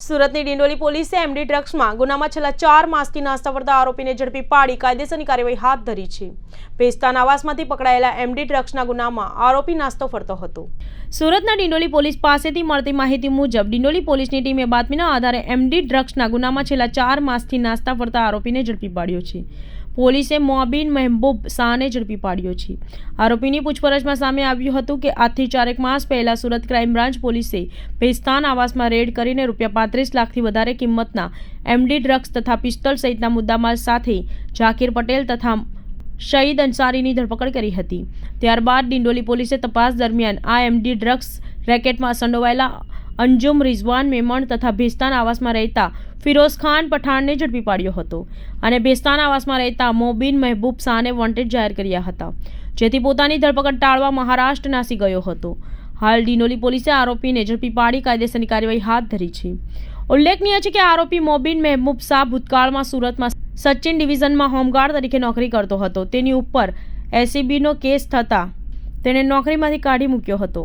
સુરતની ડિંડોલી પોલીસે એમડી ડ્રગ્સમાં ગુનામાં છેલ્લા ચાર માસથી નાસ્તા ફરતા આરોપીને ઝડપી પાડી કાયદેસરની કાર્યવાહી હાથ ધરી છે. પેસ્તાન આવાસમાંથી પકડાયેલા એમડી ડ્રગ્સના ગુનામાં આરોપી નાસ્તો ફરતો હતો. સુરતના ડિંડોલી પોલીસ પાસેથી મળતી માહિતી મુજબ ડિંડોલી પોલીસની ટીમે બાતમીના આધારે એમડી ડ્રગ્સના ગુનામાં છેલ્લા ચાર માસથી નાસ્તા ફરતા આરોપીને ઝડપી પાડ્યો છે. પોલીસે મોબીન મહેબૂબ શાહને ઝડપી પાડ્યો છે. આરોપીની પૂછપરછમાં સામે આવ્યું હતું કે આજથી ચારેક માસ પહેલા સુરત ક્રાઇમ બ્રાન્ચ પોલીસે ભેસ્તાન આવાસમાં રેડ કરીને રૂપિયા પાંત્રીસ લાખથી વધારે કિંમતના એમડી ડ્રગ્સ તથા પિસ્તોલ સહિતના મુદ્દામાલ સાથે ઝાકીર પટેલ તથા શહીદ અંસારીની ધરપકડ કરી હતી. ત્યારબાદ ડિંડોલી પોલીસે તપાસ દરમિયાન આ એમડી ડ્રગ્સ રેકેટમાં સંડોવાયેલા અંજુમ રિઝવાન મેમણ તથા ભેસ્તાન આવાસમાં રહેતા ફિરોઝ ખાન પઠાણને ઝડપી પાડ્યો હતો અને બેસ્તાન આવાસમાં રહેતા મોબીન મહેબૂબ શાહને વોન્ટેડ જાહેર કર્યા હતા, જેથી પોતાની ધરપકડ ટાળવા મહારાષ્ટ્ર નાસી ગયો હતો. હાલ ડિનોલી પોલીસે આરોપીને ઝડપી પાડી કાયદેસરની કાર્યવાહી હાથ ધરી છે. ઉલ્લેખનીય છે કે આરોપી મોબીન મહેબૂબ શાહ ભૂતકાળમાં સુરતમાં સચિન ડિવિઝનમાં હોમગાર્ડ તરીકે નોકરી કરતો હતો. તેની ઉપર એસીબીનો કેસ થતાં તેણે નોકરીમાંથી કાઢી મૂક્યો હતો.